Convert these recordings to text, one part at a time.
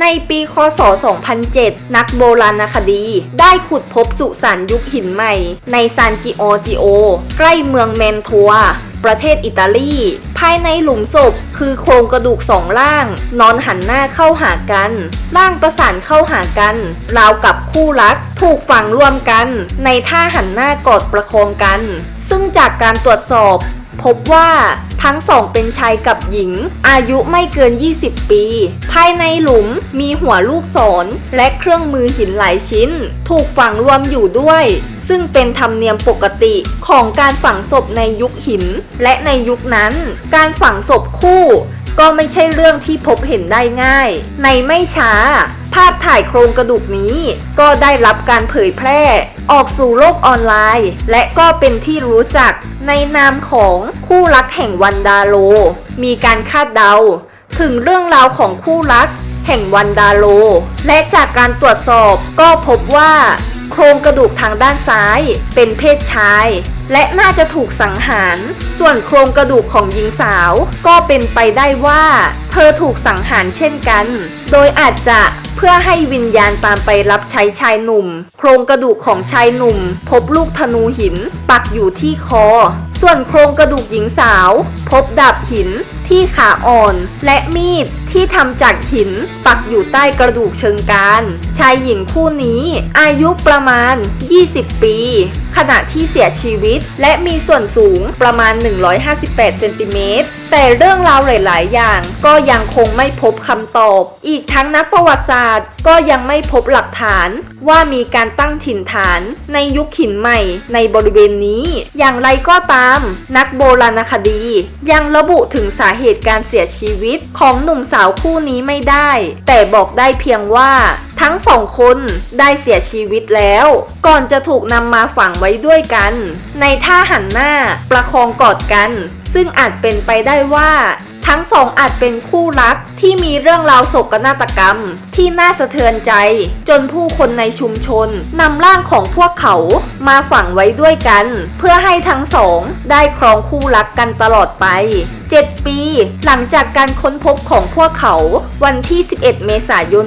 ในปีคศ 2007 นักโบราณคดี ได้ขุดพบสุสานยุคหินใหม่ ในซานจิโอจิโอ ใกล้เมืองแมนทัวประเทศอิตาลี ภายในหลุมศพคือโครงกระดูกสองล่าง นอนหันหน้าเข้าหากัน ร่างประสานเข้าหากันราวกับคู่รัก ถูกฝังรวมกัน ในท่าหันหน้ากอดประคองกัน ซึ่งจากการตรวจสอบ พบว่าทั้งสองเป็นชายกับหญิง อายุไม่เกิน 20 ปี ภายในหลุมมีหัวลูกศรและเครื่องมือหินหลายชิ้น ถูกฝังรวมอยู่ด้วย ซึ่งเป็นธรรมเนียมปกติของการฝังศพในยุคหิน และในยุคนั้น การฝังศพคู่ ก็ไม่ใช่เรื่องที่พบเห็นได้ง่าย ในไม่ช้า ภาพถ่ายโครงกระดูกนี้ ก็ได้รับการเผยแพร่ ออกสู่โลกออนไลน์ และก็เป็นที่รู้จักในนามของคู่รักแห่งวันดาโล มีการคาดเดา ถึงเรื่องราวของคู่รักแห่งวันดาโล และจากการตรวจสอบก็พบว่า โครงกระดูกทางด้านซ้าย เป็นเพศชาย และน่าจะถูกสังหาร ส่วนโครงกระดูกของหญิงสาว ก็เป็นไปได้ว่า เธอถูกสังหารเช่นกัน โดยอาจจะเพื่อให้วิญญาณตามไปรับใช้ชายหนุ่ม โครงกระดูกของชายหนุ่ม พบลูกธนูหิน ปักอยู่ที่คอ ส่วนโครงกระดูกหญิงสาว พบดาบหินที่ขาอ่อน และมีด ที่ทำจากหินปักอยู่ใต้กระดูกเชิงกรานชายหญิงคู่นี้อายุประมาณ 20 ปี ขณะที่เสียชีวิต และมีส่วนสูงประมาณ 158 เซนติเมตร แต่เรื่องราวหลาย ๆ อย่างก็ยังคงไม่พบคำตอบ อีกทั้งนักประวัติศาสตร์ ก็ยังไม่พบหลักฐานว่ามีการตั้งถิ่นฐานในยุคหินใหม่ในบริเวณนี้ อย่างไรก็ตาม นักโบราณคดี ยังระบุถึงสาเหตุการเสียชีวิตของหนุ่มสาาวคู่นี้ไม่ได้ แต่บอกได้เพียงว่าทั้งสองคนได้เสียชีวิตแล้ว ก่อนจะถูกนำมาฝังไว้ด้วยกัน ในท่าหันหน้าประคองกอดกัน ซึ่งอาจเป็นไปได้ว่า ทั้งสองอาจเป็นคู่รักที่มีเรื่องราวโศกนาฏกรรม ที่น่าสะเทือนใจ จนผู้คนในชุมชนนำร่างของพวกเขามาฝังไว้ด้วยกัน เพื่อให้ทั้งสองได้ครองคู่รักกันตลอดไป 7 ปีหลังจากการค้นพบของพวกเขา วันที่ 11 เมษายน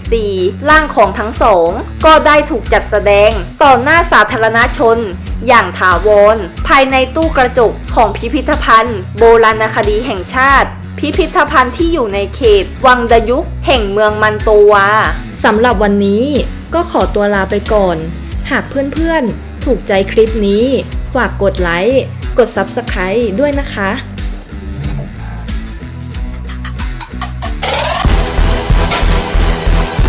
2014 ร่างของทั้งสอง ก็ได้ถูกจัดแสดง ต่อหน้าสาธารณชน อย่างถาวรภายในตู้กระจก ของพิพิธภัณฑ์ โบราณคดีแห่งชาติ พิพิธภัณฑ์ที่อยู่ในเขต วังดยุกแห่งเมืองมันโตวาสำหรับวันนี้ก็ขอตัวลาไปก่อน หากเพื่อนๆ ถูกใจคลิปนี้ ฝากกดไลค์ กด Subscribe ด้วยนะคะ